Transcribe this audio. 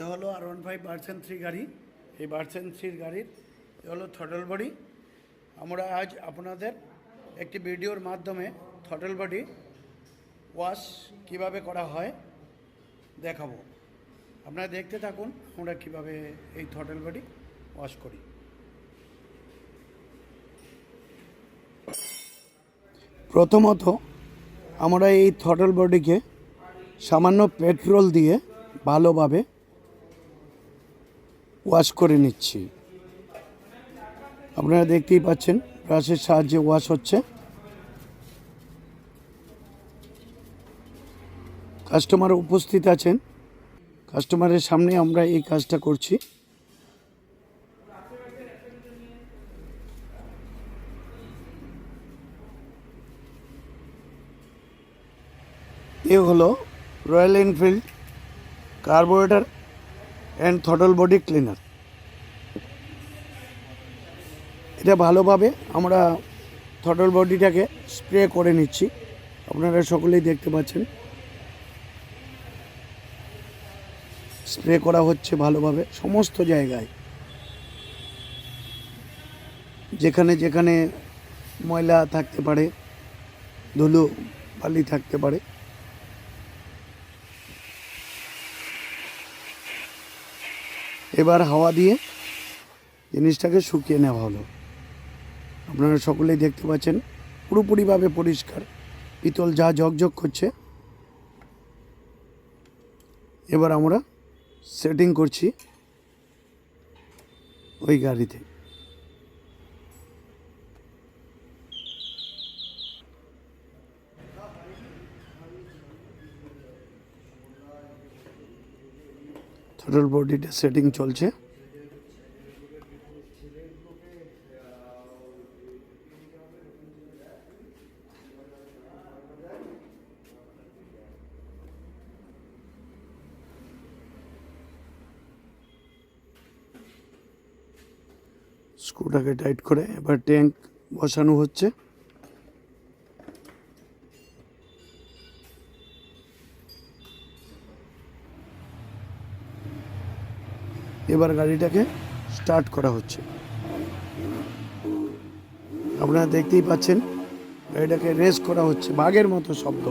এ হলো আর one five version three গাড়ি। এই ভার্সেন থ্রির গাড়ির এ হলো থটল বডি। আমরা আজ আপনাদের একটি ভিডিওর মাধ্যমে থটল বডি ওয়াশ কীভাবে করা হয় দেখাবো। আপনারা দেখতে থাকুন, আমরা কীভাবে এই থটল বডি ওয়াশ করি। প্রথমত আমরা এই থটল বডিকে সামান্য পেট্রোল দিয়ে ভালোভাবে ওয়াশ করে নিচ্ছি। আপনারা দেখতেই পাচ্ছেন, ব্রাশের সাহায্যে ওয়াশ হচ্ছে। কাস্টমার উপস্থিত আছেন। কাস্টমারের সামনে আমরা এই কাজটা করছি। এ হলো Royal Enfield carburettor and throttle body cleaner এটা ভালোভাবে আমরা থটল বডিটাকে স্প্রে করে নিচ্ছি। আপনারা সকলেই দেখতে পাচ্ছেন। স্প্রে করা হচ্ছে ভালোভাবে সমস্ত জায়গায়। যেখানে যেখানে ময়লা থাকতে পারে, ধুলো বালি থাকতে পারে। এবার হাওয়া দিয়ে জিনিসটাকে শুকিয়ে নেওয়া হলো। আপনারা সকলেই দেখতে পাচ্ছেন, পুরোপুরিভাবে পরিষ্কার। পিতল যা ঝকঝক করছে। এবার আমরা সেটিং করছি ওই গাড়িতে। থ্রোটল বডিটা সেটিং চলছে। স্ক্রুটাকে টাইট করে এবার ট্যাঙ্ক বসানো হচ্ছে। এবার গাড়িটাকে স্টার্ট করা হচ্ছে। আপনারা দেখতেই পাচ্ছেন, গাড়িটাকে রেস করা হচ্ছে, বাঘের মতো শব্দ।